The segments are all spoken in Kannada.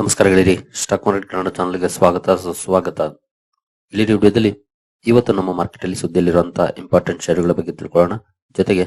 ನಮಸ್ಕಾರ ಗೆಳೆಯರಿ ಸ್ಟಾಕ್ ಮಾರ್ಕೆಟ್ ಕನ್ನಡ ಚಾನಲ್ಗೆ ಸ್ವಾಗತ, ಸುಸ್ವಾಗತ. ಇಲ್ಲಿ ವಿಡಿಯೋದಲ್ಲಿ ಇವತ್ತು ನಮ್ಮ ಮಾರ್ಕೆಟ್ ಅಲ್ಲಿ ಸುದ್ದಿಯಲ್ಲಿರುವಂತಹ ಇಂಪಾರ್ಟೆಂಟ್ ಷೇರುಗಳ ಬಗ್ಗೆ ತಿಳ್ಕೊಳ್ಳೋಣ. ಜೊತೆಗೆ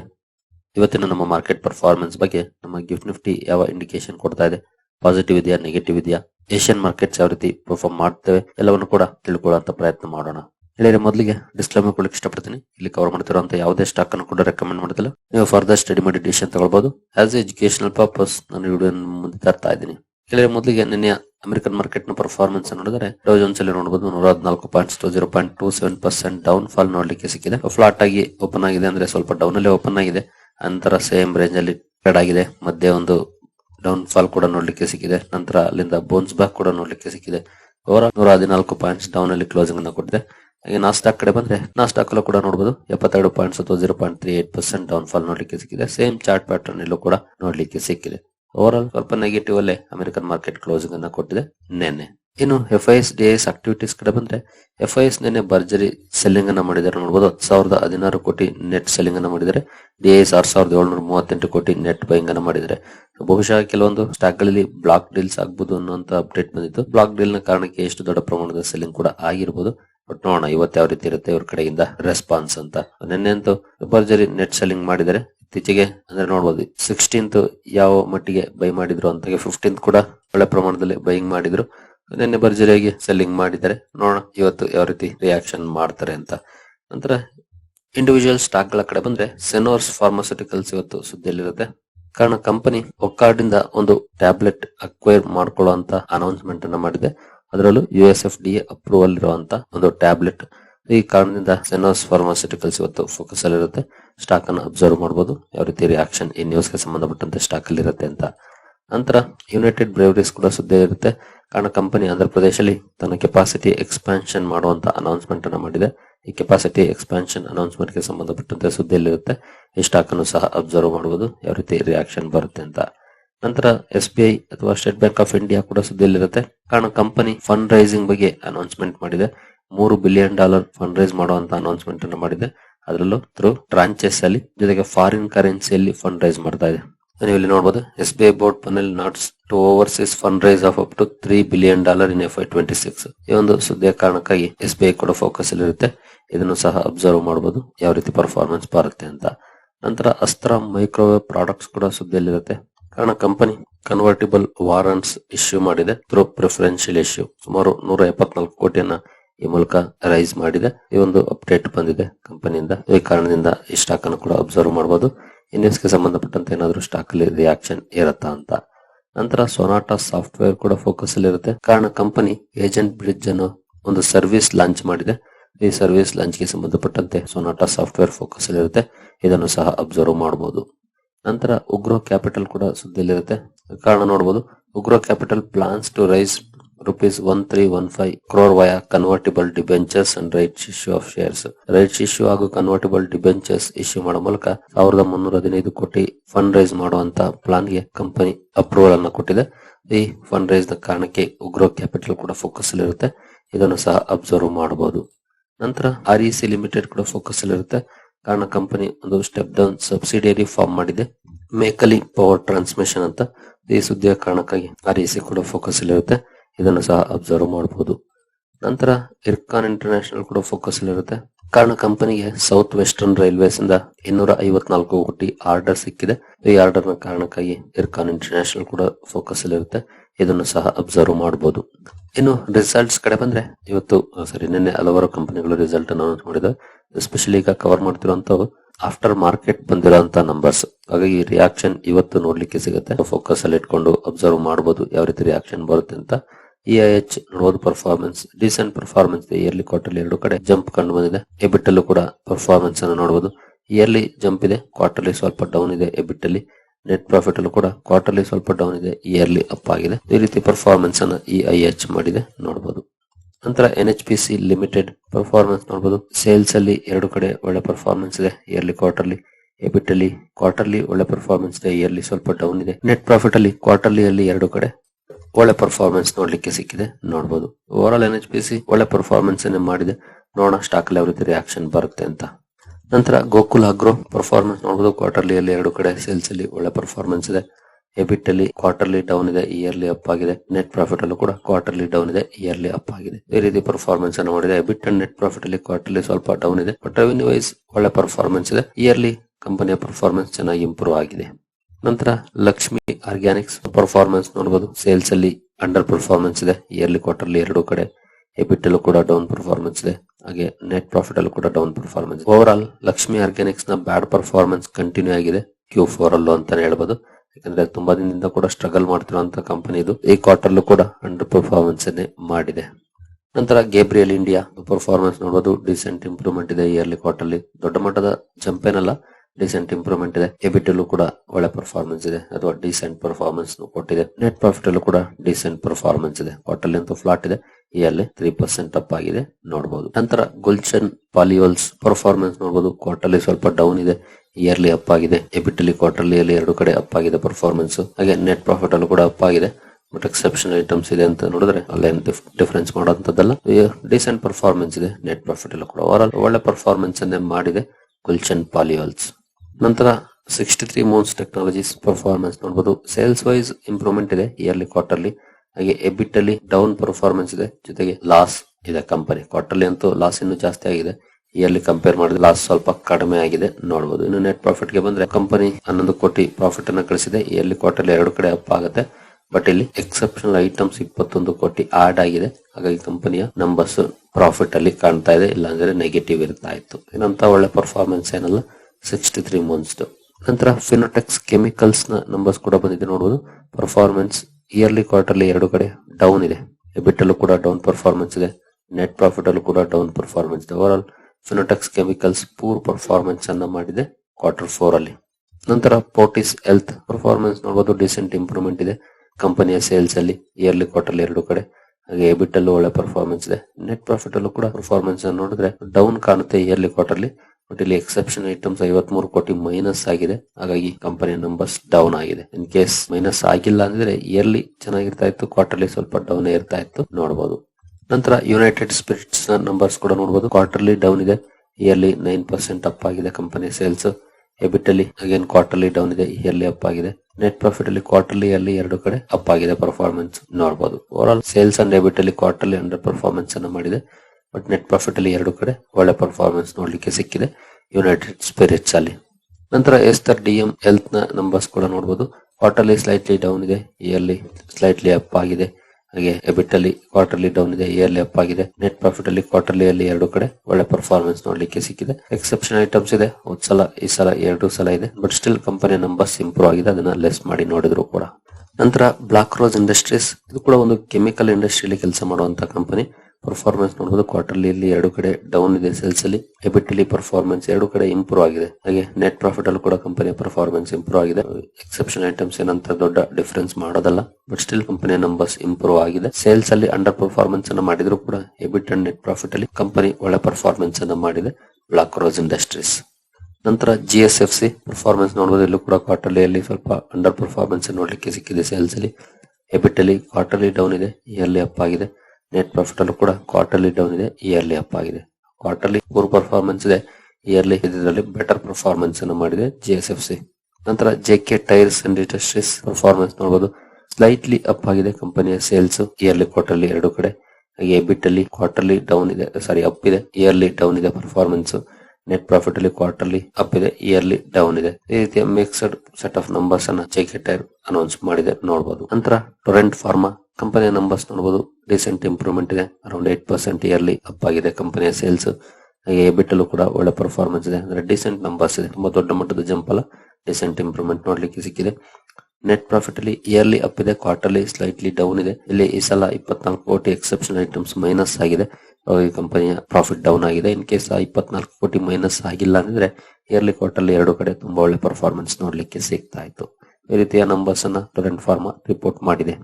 ಇವತ್ತಿನ ನಮ್ಮ ಮಾರ್ಕೆಟ್ ಪರ್ಫಾರ್ಮೆನ್ಸ್ ಬಗ್ಗೆ ನಮ್ಮ ಗಿಫ್ಟ್ ನಿಫ್ಟಿ ಯಾವ ಇಂಡಿಕೇಶನ್ ಕೊಡ್ತಾ ಇದೆ ಪಾಸಿಟಿವ್ ಇದೆಯಾ ನೆಗೆಟಿವ್ ಇದೆಯಾ ಏಷ್ಯನ್ ಮಾರ್ಕೆಟ್ಸ್ ಯಾವ ರೀತಿ ಪರ್ಫಾರ್ಮ್ ಮಾಡ್ತೇವೆ, ಎಲ್ಲವನ್ನು ಕೂಡ ತಿಳ್ಕೊಳ್ಳುವಂತ ಪ್ರಯತ್ನ ಮಾಡೋಣ. ಹೇಳಿದ್ರೆ ಮೊದಲಿಗೆ ಡಿಸ್ಕ್ಲೈಮರ್ ಕೊಡಕ್ಕೆ ಇಷ್ಟಪಡ್ತೀನಿ. ಇಲ್ಲಿ ಕವರ್ ಮಾಡ್ತಿರುವಂತ ಯಾವುದೇ ಸ್ಟಾಕ್ ಅನ್ನು ಕೂಡ ರೆಕಮೆಂಡ್ ಮಾಡುತ್ತಿಲ್ಲ ನೀವು ಫರ್ದರ್ ಸ್ಟಡಿ ಮಾಡಿ ಡಿಸಿಷನ್ ತಗೊಳ್ಬಹುದು ಆಸ್ ಎಜುಕೇಶನಲ್ ಪರ್ಪಸ್ ನಾನು ವಿಡಿಯೋ ಮುಂದೆ ತರ್ತಾ ಇದ್ದೀನಿ. ಕೆಲವೇ ಮೊದಲಿಗೆ ನಿನ್ನೆ ಅಮೆರಿಕನ್ ಮಾರ್ಕೆಟ್ನ ಪರ್ಫಾರ್ಮೆನ್ಸ್ ನೋಡಿದರೆ, ಡೋ ಜೋನ್ಸ್ ಅಲ್ಲಿ ನೋಡಬಹುದು ನೂರ ಹದಿನಾಲ್ಕು points zero point two seven percent down fall ನೋಡ್ಲಿಕ್ಕೆ ಸಿಕ್ಕಿದೆ. ಫ್ಲಾಟ್ ಆಗಿ ಓಪನ್ ಆಗಿದೆ ಅಂದ್ರೆ ಸ್ವಲ್ಪ ಡೌನ್ ಅಲ್ಲಿ ಓಪನ್ ಆಗಿದೆ. ನಂತರ ಸೇಮ್ ರೇಂಜ್ ಅಲ್ಲಿ ಟ್ರೇಡ್ ಆಗಿದೆ. ಮಧ್ಯೆ ಒಂದು ಡೌನ್ ಫಾಲ್ ಕೂಡ ನೋಡ್ಲಿಕ್ಕೆ ಸಿಕ್ಕಿದೆ. ನಂತರ ಅಲ್ಲಿಂದ ಬೋನ್ಸ್ ಬ್ಯಾಕ್ ಕೂಡ ನೋಡ್ಲಿಕ್ಕೆ ಸಿಕ್ಕಿದೆ. ಓವರ್ ನೂರ ಹದಿನಾಲ್ಕು ಪಾಯಿಂಟ್ಸ್ ಡೌನ್ ಅಲ್ಲಿ ಕ್ಲೋಸಿಂಗ್ ಅನ್ನು ಕೊಟ್ಟಿದೆ. ಹಾಗೆ ನಾಸ್ಟಾಕ್ ಕಡೆ ಬಂದ್ರೆ ನಾಸ್ಟಾಕ್ ಅಲ್ಲೂ ಕೂಡ ನೋಡಬಹುದು ಎಪ್ಪತ್ತೆರಡು ಪಾಯಿಂಟ್ಸ್ ಅಥವಾ zero point three eight percent down fall ನೋಡ್ಲಿಕ್ಕೆ ಸಿಕ್ಕಿದೆ. ಸೇಮ್ ಚಾರ್ಟ್ ಪ್ಯಾಟರ್ನ್ ಇಲ್ಲೂ ಕೂಡ ನೋಡ್ಲಿಕ್ಕೆ ಸಿಕ್ಕಿದೆ. ಓವರ್ ಆಲ್ ಸ್ವಲ್ಪ ನೆಗೆಟಿವ್ ಅಲ್ಲೇ ಅಮೆರಿಕನ್ ಮಾರ್ಕೆಟ್ ಕ್ಲೋಸಿಂಗ್ ಅನ್ನ ಕೊಟ್ಟಿದೆ ನೆನ್ನೆ. ಇನ್ನು F I S D S activities ಕಡೆ ಬಂದ್ರೆ ಎಫ್ ಐ ಎಸ್ ನಿನ್ನೆ ಭರ್ಜರಿ ಸೆಲ್ಲಿಂಗ್ ಅನ್ನ ಮಾಡಿದ್ದಾರೆ. ನೋಡಬಹುದು ಹತ್ತು ಸಾವಿರದ ಹದಿನಾರು ಕೋಟಿ ನೆಟ್ ಸೆಲ್ಲಿಂಗ್ ಅನ್ನ ಮಾಡಿದ್ದಾರೆ. ಡಿ ಎಸ್ ಆರ್ ಸಾವಿರದ ಏಳ್ನೂರ ಮೂವತ್ತೆಂಟು ಕೋಟಿ ನೆಟ್ ಬೈಂಗ್ ಅನ್ನ ಮಾಡಿದ್ದಾರೆ. ಬಹುಶಃ ಕೆಲವೊಂದು ಸ್ಟಾಕ್ಗಳಲ್ಲಿ ಬ್ಲಾಕ್ ಡೀಲ್ಸ್ ಆಗ್ಬಹುದು ಅನ್ನುವಂತ ಅಪ್ಡೇಟ್ ಬಂದಿತ್ತು. ಬ್ಲಾಕ್ ಡೀಲ್ನ ಕಾರಣಕ್ಕೆ ಎಷ್ಟು ದೊಡ್ಡ ಪ್ರಮಾಣದ ಸೆಲ್ಲಿಂಗ್ ಕೂಡ ಆಗಿರಬಹುದು ಬಟ್ ನೋಡೋಣ, ಇವತ್ತು ಯಾವ ರೀತಿ ಇರುತ್ತೆ, ಇವ್ರ ಕಡೆಯಿಂದ ರೆಸ್ಪಾನ್ಸ್ ಅಂತ. ನಿನ್ನೆ ಅಂತೂ ಭರ್ಜರಿ ನೆಟ್ ಸೆಲ್ಲಿಂಗ್ ಮಾಡಿದ್ದಾರೆ. ಇತ್ತೀಚೆಗೆ ಅಂದ್ರೆ ನೋಡಬಹುದು ಸಿಕ್ಸ್ಟೀನ್ತ್ ಯಾವ ಮಟ್ಟಿಗೆ ಬೈ ಮಾಡಿದ್ರು ಅಂತ ಫಿಫ್ಟೀನ್ತ್ ಕೂಡ ಒಳ್ಳೆ ಪ್ರಮಾಣದಲ್ಲಿ ಬೈಯಿಂಗ್ ಮಾಡಿದ್ರು. ನಿನ್ನೆ ಭರ್ಜರಿಯಾಗಿ ಸೆಲ್ಲಿಂಗ್ ಮಾಡಿದ್ದಾರೆ. ನೋಡೋಣ ಇವತ್ತು ಯಾವ ರೀತಿ ರಿಯಾಕ್ಷನ್ ಮಾಡ್ತಾರೆ ಅಂತ. ನಂತರ ಇಂಡಿವಿಜುವಲ್ ಸ್ಟಾಕ್ಗಳ ಕಡೆ ಬಂದ್ರೆ ಸೆನೋರ್ಸ್ ಫಾರ್ಮಾಸ್ಯೂಟಿಕಲ್ಸ್ ಇವತ್ತು ಸುದ್ದಿಯಲ್ಲಿರುತ್ತೆ. ಕಾರಣ ಕಂಪನಿ ಒಕ್ಕಾರ್ಡಿಂದ ಒಂದು ಟ್ಯಾಬ್ಲೆಟ್ ಅಕ್ವೈರ್ ಮಾಡ್ಕೊಳ್ಳುವಂತ ಅನೌನ್ಸ್ಮೆಂಟ್ ಅನ್ನ ಮಾಡಿದೆ. ಅದರಲ್ಲೂ U S F D approval ಇರುವಂತ ಒಂದು ಟ್ಯಾಬ್ಲೆಟ್ ಈ ಕಾರಣದಿಂದ ಸೆನೋಸ್ ಫಾರ್ಮಾಸ್ಯೂಟಿಕಲ್ಸ್ ಇವತ್ತು ಫೋಕಸ್ ಅಲ್ಲಿ ಇರುತ್ತೆ. ಸ್ಟಾಕ್ ಅನ್ನು ಅಬ್ಸರ್ವ್ ಮಾಡಬಹುದು ಯಾವ ರೀತಿ ರಿಯಾಕ್ಷನ್ ಈ ನ್ಯೂಸ್ಗೆ ಸಂಬಂಧಪಟ್ಟಂತೆ ಸ್ಟಾಕ್ ಅಲ್ಲಿ ಇರುತ್ತೆ ಅಂತ. ನಂತರ ಯುನೈಟೆಡ್ ಬ್ರೇವರೀಸ್ ಕೂಡ ಸುದ್ದಿ ಇರುತ್ತೆ. ಕಾರಣ ಕಂಪನಿ ಆಂಧ್ರ ಪ್ರದೇಶದಲ್ಲಿ ತನ್ನ ಕೆಪಾಸಿಟಿ ಎಕ್ಸ್ಪಾನ್ಷನ್ ಮಾಡುವಂತ ಅನೌನ್ಸ್ಮೆಂಟ್ ಅನ್ನ ಮಾಡಿದೆ. ಈ ಕೆಪಾಸಿಟಿ ಎಕ್ಸ್ಪಾನ್ಷನ್ ಅನೌನ್ಸ್ಮೆಂಟ್ಗೆ ಸಂಬಂಧಪಟ್ಟಂತೆ ಸುದ್ದಿಯಲ್ಲಿರುತ್ತೆ ಈ ಸ್ಟಾಕ್ ಅನ್ನು ಸಹ ಅಬ್ಸರ್ವ್ ಮಾಡಬಹುದು ಯಾವ ರೀತಿ ರಿಯಾಕ್ಷನ್ ಬರುತ್ತೆ ಅಂತ. ನಂತರ ಎಸ್ ಬಿ ಐ ಅಥವಾ ಸ್ಟೇಟ್ ಬ್ಯಾಂಕ್ ಆಫ್ ಇಂಡಿಯಾ ಕೂಡ ಸುದ್ದಿಯಲ್ಲಿರುತ್ತೆ ಕಾರಣ ಕಂಪನಿ ಫಂಡ್ ರೈಸಿಂಗ್ ಬಗ್ಗೆ ಅನೌನ್ಸ್ಮೆಂಟ್ ಮಾಡಿದೆ. ಮೂರು ಬಿಲಿಯನ್ ಡಾಲರ್ ಫಂಡ್ ರೈಸ್ ಮಾಡುವಂತ ಅನೌನ್ಸ್ಮೆಂಟ್ ಅನ್ನು ಮಾಡಿದೆ. ಅದರಲ್ಲೂ ಥ್ರೂ ಟ್ರಾಂಚೆಸ್ ಅಲ್ಲಿ, ಜೊತೆಗೆ ಫಾರಿನ್ ಕರೆನ್ಸಿಯಲ್ಲಿ ಫಂಡ್ ರೈಸ್ ಮಾಡ್ತಾ ಇದೆ. ನೀವು ಇಲ್ಲಿ ನೋಡಬಹುದು S B I board panel nods to overseas fund raise of up to three billion dollar in F Y twenty six ಈ ಒಂದು ಸುದ್ದಿಯ ಕಾರಣಕ್ಕಾಗಿ ಎಸ್ ಬಿ ಐ ಕೂಡ ಫೋಕಸ್ ಇರುತ್ತೆ. ಇದನ್ನು ಸಹ ಅಬ್ಸರ್ವ್ ಮಾಡಬಹುದು ಯಾವ ರೀತಿ ಪರ್ಫಾರ್ಮೆನ್ಸ್ ಬರುತ್ತೆ ಅಂತ. ನಂತರ ಅಸ್ತ್ರ ಮೈಕ್ರೋವೇವ್ ಪ್ರಾಡಕ್ಟ್ಸ್ ಕೂಡ ಸುದ್ದಿಯಲ್ಲಿರುತ್ತೆ ಕಾರಣ ಕಂಪನಿ ಕನ್ವರ್ಟಿಬಲ್ ವಾರಂಟ್ಸ್ ಇಶ್ಯೂ ಮಾಡಿದೆ ಥ್ರೂ ಪ್ರಿಫರೆನ್ಶಿಯಲ್ ಇಶ್ಯೂ ಸುಮಾರು ನೂರ ಎಪ್ಪತ್ನಾಲ್ಕು ಕೋಟಿಯನ್ನ ಈ ಮೂಲಕ ರೈಸ್ ಮಾಡಿದೆ ಈ ಒಂದು ಅಪ್ಡೇಟ್ ಬಂದಿದೆ ಕಂಪನಿಯಿಂದ ಈ ಕಾರಣದಿಂದ ಈ ಸ್ಟಾಕ್ ಅನ್ನು ಕೂಡ ಅಬ್ಸರ್ವ್ ಮಾಡಬಹುದು ಈ ಗೆ ಸಂಬಂಧಪಟ್ಟಂತೆ ಏನಾದರೂ ಸ್ಟಾಕ್ ಅಲ್ಲಿ ರಿಯಾಕ್ಷನ್ ಇರುತ್ತಾ ಅಂತ. ನಂತರ ಸೊನಾಟಾ ಸಾಫ್ಟ್ವೇರ್ ಕೂಡ ಫೋಕಸ್ ಅಲ್ಲಿ ಇರುತ್ತೆ. ಕಾರಣ ಕಂಪನಿ ಏಜೆಂಟ್ ಬ್ರಿಡ್ಜ್ ಅನ್ನು ಒಂದು ಸರ್ವಿಸ್ ಲಾಂಚ್ ಮಾಡಿದೆ. ಈ ಸರ್ವಿಸ್ ಲಾಂಚ್ಗೆ ಸಂಬಂಧಪಟ್ಟಂತೆ ಸೊನಾಟಾ ಸಾಫ್ಟ್ವೇರ್ ಫೋಕಸ್ ಅಲ್ಲಿ ಇರುತ್ತೆ. ಇದನ್ನು ಸಹ ಅಬ್ಸರ್ವ್ ಮಾಡಬಹುದು ನಂತರ ಉಗ್ರೋ ಕ್ಯಾಪಿಟಲ್ ಕೂಡ ಸುದ್ದಿಯಲ್ಲಿರುತ್ತೆ. ಕಾರಣ ನೋಡಬಹುದು Ugro capital plans to raise one five crore via convertible debentures and rights issue of shares rights issue ಹಾಗೂ ಕನ್ವರ್ಟಿಬಲ್ ಡಿಬೆಂಚರ್ಸ್ ಇಶ್ಯೂ ಮಾಡೋ ಮೂಲಕ ಸಾವಿರದ ಮುನ್ನೂರ ಹದಿನೈದು ಕೋಟಿ ಫಂಡ್ ರೈಸ್ ಮಾಡುವಂತ ಪ್ಲಾನ್ಗೆ ಕಂಪನಿ ಅಪ್ರೂವಲ್ ಅನ್ನು ಕೊಟ್ಟಿದೆ. ಈ ಫಂಡ್ ರೈಸ್ನ ಕಾರಣಕ್ಕೆ ಉಗ್ರೋ ಕ್ಯಾಪಿಟಲ್ ಕೂಡ ಫೋಕಸ್ ಅಲ್ಲಿರುತ್ತೆ ಇದನ್ನು ಸಹ ಅಬ್ಸರ್ವ್ ಮಾಡಬಹುದು. ನಂತರ ಆರ್ ಇ ಸಿ ಲಿಮಿಟೆಡ್ ಕೂಡ ಫೋಕಸ್ ಅಲ್ಲಿರುತ್ತೆ ಕಾರಣ ಕಂಪನಿ ಒಂದು ಸ್ಟೆಪ್ ಡೌನ್ ಸಬ್ಸಿಡಿಯರಿ ಫಾರ್ಮ್ ಮಾಡಿದೆ. ಮೇಕಲಿ ಪವರ್ ಟ್ರಾನ್ಸ್ಮಿಷನ್ ಅಂತ. ಈ ಸುದ್ದಿಯ ಕಾರಣಕ್ಕಾಗಿ ಆರ್ ಇ ಸಿ ಕೂಡ ಫೋಕಸ್ ಅಲ್ಲಿರುತ್ತೆ ಇದನ್ನು ಸಹ ಅಬ್ಸರ್ವ್ ಮಾಡಬಹುದು ನಂತರ ಇರ್ಕಾನ್ ಇಂಟರ್ನ್ಯಾಷನಲ್ ಕೂಡ ಫೋಕಸ್ ಅಲ್ಲಿರುತ್ತೆ ಕಾರಣ ಕಂಪನಿಗೆ ಸೌತ್ ವೆಸ್ಟರ್ನ್ ರೈಲ್ವೇಸ್ ಇಂದ ಇನ್ನೂರ ಐವತ್ನಾಲ್ಕು ಕೋಟಿ ಆರ್ಡರ್ ಸಿಕ್ಕಿದೆ. ಈ ಆರ್ಡರ್ನ ಕಾರಣಕ್ಕಾಗಿ ಇರ್ಕಾನ್ ಇಂಟರ್ನ್ಯಾಷನಲ್ ಕೂಡ ಫೋಕಸ್ ಅಲ್ಲಿರುತ್ತೆ ಇದನ್ನು ಸಹ ಅಬ್ಸರ್ವ್ ಮಾಡಬಹುದು ಇನ್ನು ರಿಸಲ್ಟ್ಸ್ ಕಡೆ ಬಂದ್ರೆ, ಇವತ್ತು ಸರಿ, ನಿನ್ನೆ ಹಲವಾರು ಕಂಪನಿಗಳು ರಿಸಲ್ಟ್ ಅನೌನ್ಸ್ ಮಾಡಿದೆ ಎಸ್ಪೆಷಲಿ ಈಗ ಕವರ್ ಮಾಡ್ತಿರುವಂತವು ಆಫ್ಟರ್ ಮಾರ್ಕೆಟ್ ಬಂದಿರೋಂತ ನಂಬರ್ಸ್ ಹಾಗಾಗಿ ರಿಯಾಕ್ಷನ್ ಇವತ್ತು ನೋಡ್ಲಿಕ್ಕೆ ಸಿಗುತ್ತೆ. ಫೋಕಸ್ ಅಲ್ಲಿ ಇಟ್ಕೊಂಡು ಅಬ್ಸರ್ವ್ ಮಾಡಬಹುದು ಯಾವ ರೀತಿ ರಿಯಾಕ್ಷನ್ ಬರುತ್ತೆ ಅಂತ. ಇ ಐ ಎಚ್ ನೋಡಬಹುದು performance decent performance yearly quarterly ಎರಡು ಕಡೆ ಜಂಪ್ ಕಂಡು ಬಂದಿದೆ. ಎಬಿಟ್ ಅಲ್ಲೂ ಕೂಡ ಪರ್ಫಾರ್ಮೆನ್ಸ್ ಅನ್ನು ನೋಡಬಹುದು ಇಯರ್ಲಿ ಜಂಪ್ ಇದೆ ಕ್ವಾರ್ಟರ್ಲಿ ಸ್ವಲ್ಪ ಡೌನ್ ಇದೆ ಎಬಿಟ್ ಅಲ್ಲಿ. ನೆಟ್ ಪ್ರಾಫಿಟ್ ಅಲ್ಲೂ ಕೂಡ ಕ್ವಾರ್ಟರ್ಲಿ ಸ್ವಲ್ಪ ಡೌನ್ ಇದೆ ಇಯರ್ಲಿ ಅಪ್ ಆಗಿದೆ. ಈ ರೀತಿ ಪರ್ಫಾರ್ಮೆನ್ಸ್ ಅನ್ನ ಇಐಎಚ್ ಮಾಡಿದೆ ನೋಡಬಹುದು ನಂತರ N P C limited performance ನೋಡಬಹುದು ಸೇಲ್ಸ್ ಅಲ್ಲಿ ಎರಡು ಕಡೆ ಒಳ್ಳೆ ಪರ್ಫಾರ್ಮೆನ್ಸ್ ಇದೆ ಇಯರ್ಲಿ ಕ್ವಾರ್ಟರ್ಲಿ ಎಬಿಟ್ ಅಲ್ಲಿ ಕ್ವಾರ್ಟರ್ಲಿ ಒಳ್ಳೆ ಪರ್ಫಾರ್ಮೆನ್ಸ್ ಇದೆ ಇಯರ್ಲಿ ಸ್ವಲ್ಪ ಡೌನ್ ಇದೆ. ನೆಟ್ ಪ್ರಾಫಿಟ್ ಅಲ್ಲಿ ಕ್ವಾರ್ಟರ್ಲಿ ಅಲ್ಲಿ ಎರಡು ಕಡೆ ಒಳ್ಳೆ ಪರ್ಫಾರ್ಮೆನ್ಸ್ ನೋಡ್ಲಿಕ್ಕೆ ಸಿಕ್ಕಿದೆ ನೋಡಬಹುದು overall N H P C ಒಳ್ಳೆ ಪರ್ಫಾರ್ಮೆನ್ಸ್ ಅನ್ನು ಮಾಡಿದೆ, ನೋಡೋಣ ಸ್ಟಾಕ್ ಅಲ್ಲಿ ಯಾವ ರೀತಿ ರಿಯಾಕ್ಷನ್ ಬರುತ್ತೆ ಅಂತ. ನಂತರ ಗೋಕುಲ್ ಅಗ್ರೋ ಪರ್ಫಾರ್ಮೆನ್ಸ್ ನೋಡಬಹುದು ಕ್ವಾರ್ಟರ್ಲಿ ಅಲ್ಲಿ ಎರಡು ಕಡೆ ಸೇಲ್ಸ್ ಅಲ್ಲಿ ಒಳ್ಳೆ ಪರ್ಫಾರ್ಮೆನ್ಸ್ ಇದೆ. ಎಬಿಟ್ ಅಲ್ಲಿ ಕ್ವಾರ್ಟರ್ಲಿ ಡೌನ್ ಇದೆ ಇಯರ್ಲಿ ಅಪ್ ಆಗಿದೆ. ನೆಟ್ ಪ್ರಾಫಿಟ್ ಅಲ್ಲೂ ಕೂಡ ಕ್ವಾರ್ಟರ್ಲಿ ಡೌನ್ ಇದೆ ಇಯರ್ಲಿ ಅಪ್ ಆಗಿದೆ. ಈ ರೀತಿ ಪರ್ಫಾರ್ಮೆನ್ಸ್ ಅನ್ನು ಮಾಡಿದೆ. ಎಬಿಟ್ ಅಂಡ್ ನೆಟ್ ಪ್ರಾಫಿಟ್ ಅಲ್ಲಿ ಕ್ವಾರ್ಟರ್ಲಿ ಸ್ವಲ್ಪ ಡೌನ್ ಇದೆ. ಬಟ್ ರೆವೆನ್ಯೂ ವೈಸ್ ಒಳ್ಳೆ ಪರ್ಫಾರ್ಮೆನ್ಸ್ ಇದೆ. ಇಯರ್ಲಿ ಕಂಪನಿಯ ಪರ್ಫಾರ್ಮೆನ್ಸ್ ಚೆನ್ನಾಗಿ ಇಂಪ್ರೂವ್ ಆಗಿದೆ. ನಂತರ ಲಕ್ಷ್ಮಿ ಆರ್ಗ್ಯಾನಿಕ್ಸ್ ಪರ್ಫಾರ್ಮೆನ್ಸ್ ನೋಡಬಹುದು ಸೇಲ್ಸ್ ಅಲ್ಲಿ ಅಂಡರ್ ಪರ್ಫಾರ್ಮೆನ್ಸ್ ಇದೆ. ಇಯರ್ಲಿ ಅಲ್ಲಿ ಎರಡು ಕಡೆ ಎಬಿಟ್ ಅಲ್ಲೂ ಕೂಡ ಡೌನ್ ಪರ್ಫಾರ್ಮೆನ್ಸ್ ಇದೆ. ಹಾಗೆ ನೆಟ್ ಪ್ರಾಫಿಟ್ ಅಲ್ಲೂ ಕೂಡ down performance overall Lakshmi ಆರ್ಗ್ಯಾನಿಕ್ಸ್ನ ಬ್ಯಾಡ್ ಪರ್ಫಾರ್ಮೆನ್ಸ್ ಕಂಟಿನ್ಯೂ ಆಗಿದೆ. ಕ್ಯೂ ಫೋರ್ ಅಲ್ಲೂ ಅಂತಾನೆ ಹೇಳ್ಬೋದು. ಯಾಕಂದ್ರೆ ತುಂಬಾ ದಿನದಿಂದ ಕೂಡ ಸ್ಟ್ರಗಲ್ ಮಾಡ್ತಿರುವಂತಹ ಕಂಪನಿ ಇದು. ಈ ಕ್ವಾರ್ಟರ್ ಕೂಡ ಅಂಡರ್ ಪರ್ಫಾರ್ಮೆನ್ಸ್ ಅನ್ನೇ ಮಾಡಿದೆ. ನಂತರ ಗೇಬ್ರಿಯಲ್ ಇಂಡಿಯಾ ಪರ್ಫಾರ್ಮೆನ್ಸ್ ನೋಡಬಹುದು ಡಿಸೆಂಟ್ ಇಂಪ್ರೂವ್ಮೆಂಟ್ ಇದೆ. ಇಯರ್ಲಿ ಕ್ವಾರ್ಟರ್ಲಿ ದೊಡ್ಡ ಮಟ್ಟದ ಜಂಪ್ ಏನಲ್ಲ. ಡಿಸೆಂಟ್ ಇಂಪ್ರೂವ್ಮೆಂಟ್ ಇದೆ. ಎಬಿಟ್ ಅಲ್ಲೂ ಕೂಡ ಒಳ್ಳೆ ಪರ್ಫಾರ್ಮೆನ್ಸ್ ಇದೆ. ಅಥವಾ ಡಿಸೆಂಟ್ ಪರ್ಫಾರ್ಮೆನ್ಸ್ ಕೊಟ್ಟಿದೆ. ನೆಟ್ ಪ್ರಾಫಿಟ್ ಅಲ್ಲೂ ಕೂಡ ಡಿಸೆಂಟ್ ಪರ್ಫಾರ್ಮೆನ್ಸ್ ಇದೆ. ಕ್ವಾರ್ಟರ್ಲಿ ಅಂತೂ ಫ್ಲಾಟ್ ಇದೆ. ಇಯರ್ಲಿ ತ್ರೀ ಪರ್ಸೆಂಟ್ ಅಪ್ ಆಗಿದೆ. ನೋಡಬಹುದು ನಂತರ ಗುಲ್ಚನ್ ಪಾಲಿಯೋಲ್ಸ್ ಪರ್ಫಾರ್ಮೆನ್ಸ್ ನೋಡಬಹುದು ಕ್ವಾರ್ಟರ್ಲಿ ಸ್ವಲ್ಪ ಡೌನ್ ಇದೆ. ಇಯರ್ಲಿ ಅಪ್ ಆಗಿದೆ. ಎಬಿಟ್ ಅಲ್ಲಿ ಕ್ವಾರ್ಟರ್ಲಿ ಅಲ್ಲಿ ಎರಡು ಕಡೆ ಅಪ್ ಆಗಿದೆ ಪರ್ಫಾರ್ಮೆನ್ಸ್ ಹಾಗೆ ನೆಟ್ ಪ್ರಾಫಿಟ್ ಅಲ್ಲೂ ಕೂಡ ಅಪ್ ಆಗಿದೆ. ಬಟ್ ಎಕ್ಸೆಪ್ಷನ್ ಐಟಮ್ಸ್ ಇದೆ ಅಂತ ನೋಡಿದ್ರೆ ಅಲ್ಲೇನ್ ಡಿಫರೆನ್ಸ್ ಮಾಡುವಂತದ್ದಲ್ಲ ಡಿಸೆಂಟ್ ಪರ್ಫಾರ್ಮೆನ್ಸ್ ಇದೆ. ನೆಟ್ ಪ್ರಾಫಿಟ್ ಅಲ್ಲೂ ಕೂಡ ಓವರ್ ಒಳ್ಳೆ ಪರ್ಫಾರ್ಮೆನ್ಸ್ ಅನ್ನೇ ಮಾಡಿದೆ ಗುಲ್ಚನ್ ಪಾಲಿಯೋಲ್ಸ್ ನಂತರ sixty three moons technologies performance ನೋಡಬಹುದು ಸೇಲ್ಸ್ ವೈಸ್ ಇಂಪ್ರೂವ್ಮೆಂಟ್ ಇದೆ ಇಯರ್ಲಿ ಕ್ವಾರ್ಟರ್ಲಿ ಹಾಗೆ ಎಬಿಟ್ ಅಲ್ಲಿ ಡೌನ್ ಪರ್ಫಾರ್ಮೆನ್ಸ್ ಇದೆ, ಜೊತೆಗೆ ಲಾಸ್ ಇದೆ ಕಂಪನಿ ಕ್ವಾರ್ಟರ್ಲಿ ಅಂತೂ ಲಾಸ್ ಇನ್ನು ಜಾಸ್ತಿ ಆಗಿದೆ. ಇಯರ್ಲಿ ಕಂಪೇರ್ ಮಾಡಿದ್ರೆ ಲಾಸ್ ಸ್ವಲ್ಪ ಕಡಿಮೆ ಆಗಿದೆ ನೋಡಬಹುದು ಇನ್ನು ನೆಟ್ ಪ್ರಾಫಿಟ್ಗೆ ಬಂದ್ರೆ ಕಂಪನಿ ಹನ್ನೊಂದು ಕೋಟಿ ಪ್ರಾಫಿಟ್ ಅನ್ನ ಕಳಿಸಿದೆ. ಇಯರ್ಲಿ ಕ್ವಾರ್ಟರ್ಲಿ ಎರಡು ಕಡೆ ಅಪ್ ಆಗುತ್ತೆ. ಬಟ್ ಇಲ್ಲಿ ಎಕ್ಸೆಪ್ಷನಲ್ ಐಟಮ್ಸ್ ಇಪ್ಪತ್ತೊಂದು ಕೋಟಿ ಆಡ್ ಆಗಿದೆ. ಹಾಗಾಗಿ ಕಂಪನಿಯ ನಂಬರ್ಸ್ ಪ್ರಾಫಿಟ್ ಅಲ್ಲಿ ಕಾಣ್ತಾ ಇದೆ. ಇಲ್ಲಾಂದ್ರೆ ನೆಗೆಟಿವ್ ಇರ್ತಾ ಇತ್ತು. ಏನಂತ ಒಳ್ಳೆ ಪರ್ಫಾರ್ಮೆನ್ಸ್ ಏನಲ್ಲ. ಸಿಕ್ಸ್ಟಿ ತ್ರೀ ಮಂತ್ಸ್ ನಂತರ ಫಿನೋಟೆಕ್ಸ್ ಕೆಮಿಕಲ್ಸ್ನ ನಂಬರ್ಸ್ ಕೂಡ ಬಂದಿದೆ ನೋಡಬಹುದು ಪರ್ಫಾರ್ಮೆನ್ಸ್ ಇಯರ್ಲಿ ಕ್ವಾರ್ಟರ್ಲಿ ಎರಡು ಕಡೆ ಡೌನ್ ಇದೆ. ಎಬಿಟ್ ಅಲ್ಲೂ ಕೂಡ ಡೌನ್ ಪರ್ಫಾರ್ಮೆನ್ಸ್ ಇದೆ. ನೆಟ್ ಪ್ರಾಫಿಟ್ ಅಲ್ಲೂ ಕೂಡ ಡೌನ್ ಪರ್ಫಾರ್ಮೆನ್ಸ್ ಇದೆ. Overall Fineotex chemicals poor performance ಅನ್ನ ಮಾಡಿದೆ ಕ್ವಾರ್ಟರ್ ಫೋರ್ ಅಲ್ಲಿ. ನಂತರ ಪೋರ್ಟಿಸ್ ಹೆಲ್ತ್ ಪರ್ಫಾರ್ಮೆನ್ಸ್ ನೋಡಬಹುದು ಡಿಸೆಂಟ್ ಇಂಪ್ರೂವ್ಮೆಂಟ್ ಇದೆ. ಕಂಪನಿಯ ಸೇಲ್ಸ್ ಅಲ್ಲಿ ಇಯರ್ಲಿ ಕ್ವಾರ್ಟರ್ಲಿ ಎರಡು ಕಡೆ. ಹಾಗೆ ಎಬಿಟ್ ಅಲ್ಲೂ ಒಳ್ಳೆ ಪರ್ಫಾರ್ಮೆನ್ಸ್ ಇದೆ. ನೆಟ್ ಪ್ರಾಫಿಟ್ ಅಲ್ಲೂ ಕೂಡ ಪರ್ಫಾರ್ಮೆನ್ಸ್ ನೋಡಿದ್ರೆ ಡೌನ್ ಕಾಣುತ್ತೆ ಇಯರ್ಲಿ ಕ್ವಾರ್ಟರ್ಲಿ ಬಟ್ ಇಲ್ಲಿ ಎಕ್ಸೆಪ್ಷನ್ ಐಟಮ್ಸ್ ಐವತ್ಮೂರು ಕೋಟಿ ಮೈನಸ್ ಆಗಿದೆ. ಹಾಗಾಗಿ ಕಂಪನಿಯ ನಂಬರ್ಸ್ ಡೌನ್ ಆಗಿದೆ. ಇನ್ ಕೇಸ್ ಮೈನಸ್ ಆಗಿಲ್ಲ ಅಂದ್ರೆ ಇಯರ್ಲಿ ಚೆನ್ನಾಗಿರ್ತಾ ಇತ್ತು ಕ್ವಾರ್ಟರ್ಲಿ ಸ್ವಲ್ಪ ಡೌನ್ ಇರ್ತಾ ಇತ್ತು ನೋಡಬಹುದು ನಂತರ ಯುನೈಟೆಡ್ ಸ್ಪಿರಿಟ್ಸ್ ನಂಬರ್ಸ್ ಕೂಡ ನೋಡಬಹುದು ಕ್ವಾರ್ಟರ್ಲಿ ಡೌನ್ ಇದೆ ಇಯರ್ಲಿ ನೈನ್ ಪರ್ಸೆಂಟ್ ಅಪ್ ಆಗಿದೆ ಕಂಪನಿ ಸೇಲ್ಸ್ ಎಬಿಟ್ ಅಲ್ಲಿ ಅಗೇನ್ ಕ್ವಾರ್ಟರ್ಲಿ ಡೌನ್ ಇದೆ ಇಯರ್ಲಿ ಅಪ್ ಆಗಿದೆ. ನೆಟ್ ಪ್ರಾಫಿಟ್ ಅಲ್ಲಿ ಕ್ವಾರ್ಟರ್ಲಿ ಅಲ್ಲಿ ಎರಡು ಕಡೆ ಅಪ್ ಆಗಿದೆ ಪರ್ಫಾರ್ಮೆನ್ಸ್ ನೋಡಬಹುದು over all sales and EBIT ಅಲ್ಲಿ ಕ್ವಾರ್ಟರ್ಲಿ ಅಂಡರ್ ಪರ್ಫಾರ್ಮೆನ್ಸ್ ಅನ್ನು ಮಾಡಿದೆ. ಬಟ್ ನೆಟ್ ಪ್ರಾಫಿಟ್ ಅಲ್ಲಿ ಎರಡು ಕಡೆ ಒಳ್ಳೆ ಪರ್ಫಾರ್ಮೆನ್ಸ್ ನೋಡ್ಲಿಕ್ಕೆ ಸಿಕ್ಕಿದೆ. ಯುನೈಟೆಡ್ ಸ್ಪಿರಿಟ್ಸ್ ಅಲ್ಲಿ. ನಂತರ ಎಸ್ತರ್ ಡಿ ಎಂ ಹೆಲ್ತ್ನ ನಂಬರ್ಸ್ ಕೂಡ ನೋಡಬಹುದು ಕ್ವಾರ್ಟರ್ಲಿ ಸ್ಲೈಟ್ಲಿ ಡೌನ್ ಇದೆ. ಇಯರ್ಲಿ ಸ್ಲೈಟ್ಲಿ ಅಪ್ ಆಗಿದೆ. ಹಾಗೆ ಎಬಿಟ್ ಅಲ್ಲಿ ಕ್ವಾರ್ಟರ್ಲಿ ಡೌನ್ ಇದೆ. ಇಯರ್ಲಿ ಅಪ್ ಆಗಿದೆ. ನೆಟ್ ಪ್ರಾಫಿಟ್ ಅಲ್ಲಿ ಕ್ವಾರ್ಟರ್ಲಿ ಅಲ್ಲಿ ಎರಡು ಕಡೆ ಒಳ್ಳೆ ಪರ್ಫಾರ್ಮೆನ್ಸ್ ನೋಡ್ಲಿಕ್ಕೆ ಸಿಕ್ಕಿದೆ. ಎಕ್ಸೆಪ್ಷನ್ ಐಟಮ್ಸ್ ಇದೆ. ಒಂದ್ ಸಲ, ಈ ಸಲ ಎರಡು ಸಲ ಇದೆ. But still company numbers improve ಆಗಿದೆ. ಅದನ್ನ ಲೆಸ್ ಮಾಡಿ ನೋಡಿದ್ರು ಕೂಡ. ನಂತರ ಬ್ಲಾಕ್ ರೋಸ್ ಇಂಡಸ್ಟ್ರೀಸ್ ಇದು ಕೂಡ ಒಂದು ಕೆಮಿಕಲ್ ಇಂಡಸ್ಟ್ರಿಯಲ್ಲಿ ಕೆಲಸ ಮಾಡುವಂತ ಕಂಪನಿ ಪರ್ಫಾರ್ಮೆನ್ಸ್ ನೋಡಬಹುದು ಕ್ವಾರ್ಟರ್ಲಿ ಇಲ್ಲಿ ಎರಡು ಕಡೆ ಡೌನ್ ಇದೆ ಸೆಲ್ಸ್ ಅಲ್ಲಿ. ಎಬಿಟ್ ಅಲ್ಲಿ ಪರ್ಫಾರ್ಮೆನ್ಸ್ ಎರಡು ಕಡೆ ಇಂಪ್ರೂವ್ ಆಗಿದೆ. ಹಾಗೆ ನೆಟ್ ಪ್ರಾಫಿಟ್ ಅಲ್ಲಿ ಕೂಡ ಕಂಪನಿಯ ಪರ್ಫಾರ್ಮೆನ್ಸ್ ಇಂಪ್ರೂವ್ ಆಗಿದೆ. ಎಕ್ಸೆಪ್ಷನ್ ಐಟಮ್ಸ್ ಏನಂತ ದೊಡ್ಡ ಡಿಫರೆನ್ಸ್ ಮಾಡೋದಲ್ಲ ಬಟ್ ಸ್ಟಿಲ್ ಕಂಪನಿಯ ನಂಬರ್ಸ್ ಇಂಪ್ರೂವ್ ಆಗಿದೆ. ಸೇಲ್ಸ್ ಅಲ್ಲಿ ಅಂಡರ್ ಪರ್ಫಾರ್ಮೆನ್ಸ್ ಅನ್ನ ಮಾಡಿದ್ರು ಕೂಡ ಎಬಿಟ್ ಅಂಡ್ ನೆಟ್ ಪ್ರಾಫಿಟ್ ಅಲ್ಲಿ ಕಂಪನಿ ಒಳ್ಳೆ ಪರ್ಫಾರ್ಮೆನ್ಸ್ ಅನ್ನ ಮಾಡಿದೆ. ಬ್ಲಾಕ್ ರೋಸ್ ಇಂಡಸ್ಟ್ರೀಸ್ ನಂತರ G S F C performance ನೋಡಬಹುದು ಇಲ್ಲೂ ಕೂಡ ಕ್ವಾರ್ಟರ್ಲಿ ಅಲ್ಲಿ ಸ್ವಲ್ಪ ಅಂಡರ್ ಪರ್ಫಾರ್ಮೆನ್ಸ್ ನೋಡ್ಲಿಕ್ಕೆ ಸಿಕ್ಕಿದೆ ಸೇಲ್ಸ್ ಅಲ್ಲಿ. ಎಬಿಟ್ ಅಲ್ಲಿ ಕ್ವಾರ್ಟರ್ಲಿ ಡೌನ್ ಇದೆ ಇಯರ್ಲಿ ಅಪ್ ಆಗಿದೆ. ನೆಟ್ ಪ್ರಾಫಿಟ್ ಅಲ್ಲೂ ಕೂಡ ಕ್ವಾರ್ಟರ್ಲಿ ಡೌನ್ ಇದೆ ಇಯರ್ಲಿ ಅಪ್ ಆಗಿದೆ. ಕ್ವಾರ್ಟರ್ಲಿ ಪೂರ್ ಪರ್ಫಾರ್ಮೆನ್ಸ್ ಇದೆ ಇಯರ್ಲಿ ಇದರಲ್ಲಿ ಬೆಟರ್ ಪರ್ಫಾರ್ಮೆನ್ಸ್ ಅನ್ನು ಮಾಡಿದೆ ಜಿ ಸಿ ನಂತರ J K tyres and industries performance ನೋಡಬಹುದು ಸ್ಲೈಟ್ಲಿ ಅಪ್ ಆಗಿದೆ ಕಂಪನಿಯ ಸೇಲ್ಸ್ ಇಯರ್ಲಿ ಕ್ವಾರ್ಟರ್ಲಿ ಎರಡು ಕಡೆ. ಎಬಿಟ್ ಅಲ್ಲಿ ಕ್ವಾರ್ಟರ್ಲಿ ಡೌನ್ ಇದೆ ಸಾರಿ ಅಪ್ ಇದೆ ಇಯರ್ಲಿ ಡೌನ್ ಇದೆ ಪರ್ಫಾರ್ಮೆನ್ಸ್ ನೆಟ್ ಪ್ರಾಫಿಟ್ ಅಲ್ಲಿ ಕ್ವಾರ್ಟರ್ಲಿ ಅಪ್ ಇದೆ ಇಯರ್ಲಿ ಡೌನ್ ಇದೆ. ಈ ರೀತಿಯ ಮಿಕ್ಸ್ಡ್ ಸೆಟ್ ಆಫ್ ನಂಬರ್ಸ್ ಅನ್ನ ಜೆ ಕೆ ಟೈರ್ ಅನೌನ್ಸ್ ಮಾಡಿದೆ ನೋಡಬಹುದು ನಂತರ ಟೊರೆಂಟ್ ಫಾರ್ಮಾ ಕಂಪನಿಯ ನಂಬರ್ಸ್ ನೋಡಬಹುದು ರೀಸೆಂಟ್ ಇಂಪ್ರೂವ್ಮೆಂಟ್ ಇದೆ around eight percent yearly up ಆಗಿದೆ ಕಂಪನಿಯ ಸೇಲ್ಸ್ ಹಾಗೆ ಬಿಟ್ಟಲು ಕೂಡ ಒಳ್ಳೆ ಪರ್ಫಾರ್ಮೆನ್ಸ್ ಇದೆ. ಅಂದ್ರೆ ಡಿಸೆಂಟ್ ನಂಬರ್ಸ್ ಇದೆ. ತುಂಬಾ ದೊಡ್ಡ ಮಟ್ಟದ ಜಂಪ್ ಅಲ್ಲ ಡಿಸೆಂಟ್ ಇಂಪ್ರೂವ್ಮೆಂಟ್ ನೋಡ್ಲಿಕ್ಕೆ ಸಿಕ್ಕಿದೆ. ನೆಟ್ ಪ್ರಾಫಿಟ್ ಅಲ್ಲಿ ಇಯರ್ಲಿ ಅಪ್ ಇದೆ ಕ್ವಾರ್ಟರ್ಲಿ ಸ್ಲೈಟ್ಲಿ ಡೌನ್ ಇದೆ. ಇಲ್ಲಿ ಈ ಸಲ ಇಪ್ಪತ್ನಾಲ್ಕು ಕೋಟಿ ಎಕ್ಸೆಪ್ಷನ್ ಐಟಮ್ಸ್ ಮೈನಸ್ ಆಗಿದೆ. ಈ ಕಂಪನಿಯ ಪ್ರಾಫಿಟ್ ಡೌನ್ ಆಗಿದೆ. ಇನ್ ಕೇಸ್ ಇಪ್ಪತ್ನಾಲ್ಕು ಕೋಟಿ ಮೈನಸ್ ಆಗಿಲ್ಲ ಅಂದ್ರೆ ಇಯರ್ಲಿ ಕ್ವಾರ್ಟರ್ಲಿ ಎರಡು ಕಡೆ ತುಂಬಾ ಒಳ್ಳೆ ಪರ್ಫಾರ್ಮೆನ್ಸ್ ನೋಡ್ಲಿಕ್ಕೆ ಸಿಗ್ತಾ ಇತ್ತು. ಈ ರೀತಿಯ ನಂಬರ್ಸ್ ಅನ್ನ ಟೊರೆಂಟ್ ಫಾರ್ಮಾ ರಿಪೋರ್ಟ್ ಮಾಡಿದೆ.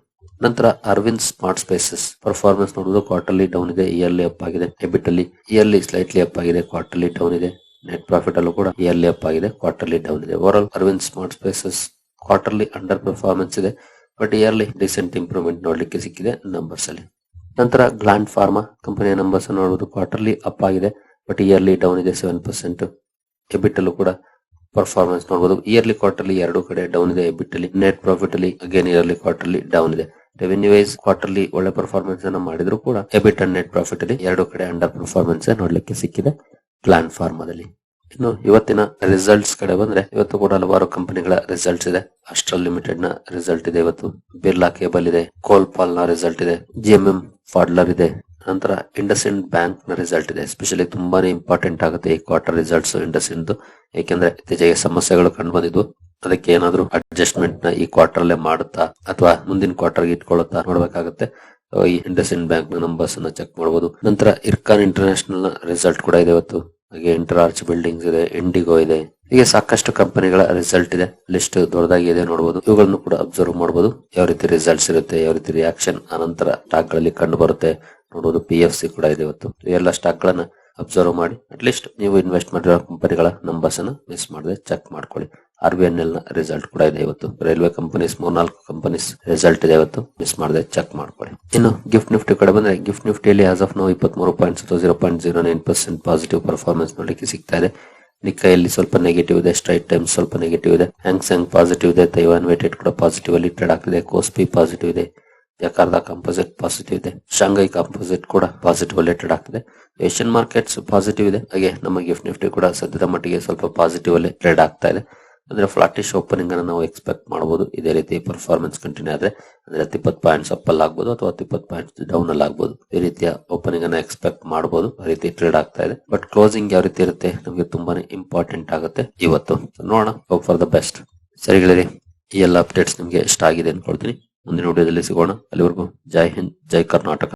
ನಂತರ ಅರವಿಂದ್ ಸ್ಮಾರ್ಟ್ ಸ್ಪೇಸಸ್ ಪರ್ಫಾರ್ಮೆನ್ಸ್ ನೋಡುದು ಕ್ವಾರ್ಟರ್ಲಿ ಡೌನ್ ಇದೆ ಇಯರ್ಲಿ ಅಪ್ ಆಗಿದೆ. ಡೆಬಿಟ್ ಅಲ್ಲಿ ಇಯರ್ಲಿ ಸ್ಲೈಟ್ಲಿ ಅಪ್ ಆಗಿದೆ ಕ್ವಾರ್ಟರ್ಲಿ ಡೌನ್ ಇದೆ. ನೆಟ್ ಪ್ರಾಫಿಟ್ ಅಲ್ಲೂ ಕೂಡ ಇಯರ್ಲಿ ಅಪ್ ಆಗಿದೆ ಕ್ವಾರ್ಟರ್ಲಿ ಡೌನ್ ಇದೆ. Over all Arvind smart spaces quarterly under performance ಇದೆ ಬಟ್ ಇಯರ್ಲಿ ಡಿಸೆಂಟ್ ಇಂಪ್ರೂವ್ಮೆಂಟ್ ನೋಡ್ಲಿಕ್ಕೆ ಸಿಕ್ಕಿದೆ ನಂಬರ್ಸ್ ಅಲ್ಲಿ. ನಂತರ ಗ್ಲಾಂಡ್ ಫಾರ್ಮಾ ಕಂಪನಿಯ ನಂಬರ್ಸ್ ನೋಡಬಹುದು ಕ್ವಾರ್ಟರ್ಲಿ ಅಪ್ ಆಗಿದೆ ಬಟ್ ಇಯರ್ಲಿ ಡೌನ್ ಇದೆ ಸೆವೆನ್ ಪರ್ಸೆಂಟ್ ಎಬಿಟ್ ಅಲ್ಲೂ ಕೂಡ ಪರ್ಫಾರ್ಮೆನ್ಸ್ ನೋಡಬಹುದು ಇಯರ್ಲಿ ಕ್ವಾರ್ಟರ್ಲಿ ಎರಡು ಕಡೆ ಡೌನ್ ಇದೆ ಎಬಿಟಲ್ಲಿ ನೆಟ್ ಪ್ರಾಫಿಟ್ ಅಲ್ಲಿ ಅಗೇನ್ ಇಯರ್ಲಿ ಕ್ವಾರ್ಟರ್ಲಿ ಡೌನ್ ಇದೆ. ರೆವೆನ್ಯೂ ವೈಸ್ ಕ್ವಾರ್ಟರ್ಲಿ ಒಳ್ಳೆ ಪರ್ಫಾರ್ಮೆನ್ಸ್ ಅನ್ನ ಮಾಡಿದ್ರು ಕೂಡ ಎಬಿಟ್ ಅಂಡ್ ನೆಟ್ ಪ್ರಾಫಿಟ್ ಅಲ್ಲಿ ಎರಡು ಕಡೆ ಅಂಡರ್ ಪರ್ಫಾರ್ಮೆನ್ಸ್ ನೋಡ್ಲಿಕ್ಕೆ ಸಿಕ್ಕಿದೆ ಪ್ಲಾನ್ ಫಾರ್ಮದಲ್ಲಿ ಇನ್ನು ಇವತ್ತಿನ ರಿಸಲ್ಟ್ಸ್ ಕಡೆ ಬಂದ್ರೆ, ಇವತ್ತು ಕೂಡ ಹಲವಾರು ಕಂಪನಿಗಳ ರಿಸಲ್ಟ್ಸ್ ಇದೆ. ಅಸ್ಟ್ರಲ್ ಲಿಮಿಟೆಡ್ನ ರಿಸಲ್ಟ್ ಇದೆ ಇವತ್ತು. ಬಿರ್ಲಾ ಕೇಬಲ್ ಇದೆ ಕೋಲ್ಪಾಲ್ನ ರಿಸಲ್ಟ್ ಇದೆ ಜಿಎಂಎಂ ಫಾಡ್ಲರ್ ಇದೆ. ನಂತರ ಇಂಡಸ್ಇಂಡ್ ಬ್ಯಾಂಕ್ನ ರಿಸಲ್ಟ್ ಇದೆ. ಸ್ಪೆಷಲಿ ತುಂಬಾನೇ ಇಂಪಾರ್ಟೆಂಟ್ ಆಗುತ್ತೆ ಈ ಕ್ವಾರ್ಟರ್ ರಿಸಲ್ಟ್ಸ್ ಇಂಡಸ್ಇಂಡ್ ಯಾಕೆಂದ್ರೆ ಇತ್ತೀಚೆಗೆ ಸಮಸ್ಯೆಗಳು ಕಂಡು ಬಂದಿದ್ದು ಅದಕ್ಕೆ ಏನಾದ್ರು ಅಡ್ಜಸ್ಟ್ಮೆಂಟ್ನ ಈ ಕ್ವಾರ್ಟರ್ ಅಲ್ಲೇ ಮಾಡುತ್ತಾ, ಅಥವಾ ಮುಂದಿನ ಕ್ವಾರ್ಟರ್ ಇಟ್ಕೊಳ್ಳುತ್ತಾ ನೋಡ್ಬೇಕಾಗುತ್ತೆ. ಈ ಇಂಡಸ್ಇಂಡ್ ಬ್ಯಾಂಕ್ನ ನಂಬರ್ಸ್ ಅನ್ನ ಚೆಕ್ ಮಾಡಬಹುದು ನಂತರ ಇರ್ಕಾನ್ ಇಂಟರ್ನ್ಯಾಷನಲ್ನ ರಿಸಲ್ಟ್ ಕೂಡ ಇದೆ ಇವತ್ತು. ಹಾಗೆ ಇಂಟರ್ ಬಿಲ್ಡಿಂಗ್ಸ್ ಇದೆ ಇಂಡಿಗೋ ಇದೆ. ಹೀಗೆ ಸಾಕಷ್ಟು ಕಂಪನಿಗಳ ರಿಸಲ್ಟ್ ಇದೆ. ಲಿಸ್ಟ್ ದೊಡ್ಡದಾಗಿ ಇದೆ ನೋಡಬಹುದು ಇವುಗಳನ್ನು ಕೂಡ ಅಬ್ಸರ್ವ್ ಮಾಡಬಹುದು ಯಾವ ರೀತಿ ರಿಸಲ್ಟ್ಸ್ ಇರುತ್ತೆ, ಯಾವ ರೀತಿ ರಿಯಾಕ್ಷನ್ ಅನಂತರ ಸ್ಟಾಕ್ಗಳಲ್ಲಿ ಕಂಡು ಬರುತ್ತೆ ನೋಡಬಹುದು ಪಿ ಎಫ್ ಸಿ ಕೂಡ ಇದೆ ಇವತ್ತು. ಎಲ್ಲ ಸ್ಟಾಕ್ ಗಳನ್ನ ಅಬ್ಸರ್ವ್ ಮಾಡಿ ಅಟ್ ಲೀಸ್ಟ್ ನೀವು ಇನ್ವೆಸ್ಟ್ ಮಾಡಿರೋ ಕಂಪನಿಗಳ ನಂಬರ್ಸ್ ಅನ್ನ ಮಿಸ್ ಮಾಡದೆ ಚೆಕ್ ಮಾಡ್ಕೊಳ್ಳಿ. ಆರ್ ಬಿ ಎನ್ ಎಲ್ನ ರಿಸಲ್ಟ್ ಕೂಡ ಇದೆ ಇವತ್ತು. ರೈಲ್ವೆ ಕಂಪನೀಸ್ ಮೂರ್ನಾಲ್ಕು ಕಂಪನೀಸ್ ರಿಸಲ್ಟ್ ಇದೆ ಇವತ್ತು. ಮಿಸ್ ಮಾಡದೆ ಚೆಕ್ ಮಾಡ್ಕೊಳ್ಳಿ ಇನ್ನು ಗಿಫ್ಟ್ ನಿಫ್ಟಿ ಕಡೆ ಬಂದ್ರೆ ಗಿಫ್ಟ್ ನಿಫ್ಟಿಯಲ್ಲಿ ಆಸ್ ಆಫ್ ನಾವು ಇಪ್ಪತ್ಮೂರು point zero point zero nine percent positive performance ನೋಡಲಿಕ್ಕೆ ಸಿಗ್ತಾ ಇದೆ. ನಿಕ್ಕೈಯಲ್ಲಿ ಸ್ವಲ್ಪ ನೆಗೆಟಿವ್ ಇದೆ ಸ್ಟ್ರೈಟ್ ಟೈಮ್ ಸ್ವಲ್ಪ ನೆಗೆಟಿವ್ ಇದೆ. ಹ್ಯಾಂಗ್ಸಂಗ್ ಪಾಸಿಟಿವ್ ಇದೆ ತೈವಾನ್ ವೇಟೆಡ್ ಕೂಡ ಪಾಸಿಟಿವ್ ಅಲ್ಲಿ ಟ್ರೇಡ್ ಆಗ್ತಿದೆ. ಕೋಸ್ಪಿ ಪಾಸಿಟಿವ್ ಇದೆ ಜಕಾರ್ದ ಕಾಂಪೋಸಿಟ್ ಪಾಸಿಟಿವ್ ಇದೆ ಶಾಂಘೈ ಕಾಂಪೋಸಿಟ್ ಕೂಡ ಪಾಸಿಟಿವ್ ಅಲ್ಲಿ ಟ್ರೇಡ್ ಆಗ್ತಿದೆ. ಏಷ್ಯನ್ ಮಾರ್ಕೆಟ್ಸ್ ಪಾಸಿಟಿವ್ ಇದೆ. ಹಾಗೆ ನಮ್ಮ ಗಿಫ್ಟ್ ನಿಫ್ಟಿ ಕೂಡ ಸದ್ಯದ ಮಟ್ಟಿಗೆ ಸ್ವಲ್ಪ ಪಾಸಿಟಿವ್ ಅಲ್ಲಿ ಟ್ರೇಡ್ ಆಗ್ತಾ ಇದೆ. ಅಂದ್ರೆ ಫ್ಲಾಟಿಶ್ ಓಪನಿಂಗ್ ಅನ್ನು ನಾವು ಎಕ್ಸ್ಪೆಕ್ಟ್ ಮಾಡಬಹುದು ಇದೇ ರೀತಿ ಪರ್ಫಾರ್ಮೆನ್ಸ್ ಕಂಟಿನ್ಯೂ ಆದ್ರೆ, ಅಂದ್ರೆ ಹತ್ತಿಪ್ಪತ್ತು ಪಾಯಿಂಟ್ಸ್ ಅಪ್ ಅಲ್ಲಿ ಆಗ್ಬೋದು ಅಥವಾ ಹತ್ತಿಪ್ಪತ್ತು ಪಾಯಿಂಟ್ಸ್ ಡೌನ್ ಅಲ್ಲಿ ಆಗ್ಬೋದು. ಈ ರೀತಿಯ ಓಪನಿಂಗ್ ಅನ್ನ ಎಕ್ಸ್ಪೆಕ್ಟ್ ಮಾಡಬಹುದು ಆ ರೀತಿ ಟ್ರೇಡ್ ಆಗ್ತಾ ಇದೆ. ಬಟ್ ಕ್ಲೋಸಿಂಗ್ ಯಾವ ರೀತಿ ಇರುತ್ತೆ, ನಮಗೆ ತುಂಬಾನೇ ಇಂಪಾರ್ಟೆಂಟ್ ಆಗುತ್ತೆ ಇವತ್ತು. ನೋಡೋಣ. ಹೋಪ್ ಫಾರ್ ದ ಬೆಸ್ಟ್ ಸರಿಗಳಿರಿ ಈ ಎಲ್ಲ ಅಪ್ಡೇಟ್ಸ್ ನಿಮಗೆ ಇಷ್ಟ ಆಗಿದೆ ಅನ್ಕೊಳ್ತೀನಿ. ಮುಂದಿನ ವಿಡಿಯೋದಲ್ಲಿ ಸಿಗೋಣ. ಅಲ್ಲಿವರೆಗೂ ಜೈ ಹಿಂದ್, ಜೈ ಕರ್ನಾಟಕ.